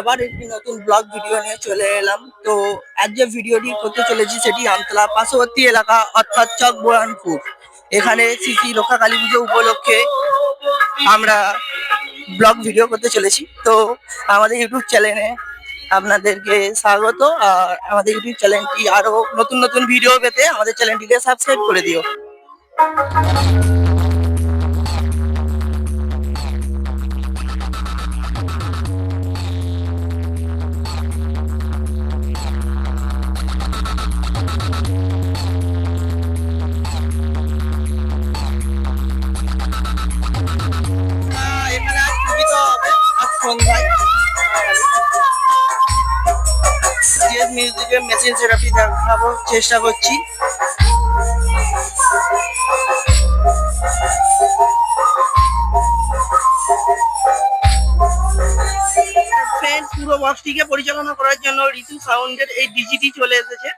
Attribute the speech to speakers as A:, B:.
A: আবার একটি নতুন ব্লগ ভিডিও নিয়ে চলে এলাম। তো আজ যে ভিডিওটি করতে চলেছি সেটি আমতলা পার্শ্ববর্তী এলাকা, অর্থাৎ চক বোরানপুর। এখানে শ্রী রক্ষা কালী পুজো উপলক্ষে আমরা ব্লগ ভিডিও করতে চলেছি। তো আমাদের ইউটিউব চ্যানেলে আপনাদেরকে স্বাগত, আর আমাদের ইউটিউব চ্যানেলটি আরও নতুন নতুন ভিডিও পেতে আমাদের চ্যানেলটিকে সাবস্ক্রাইব করে দিও। সন্ধ্যায় যে মিউজিকের মেশিন সেরাপি দেখাবো, চেষ্টা করছি। পুরো বক্সটিকে পরিচালনা করার জন্য ঋতু সাউন্ডের এই ডিজিটি চলে এসেছে।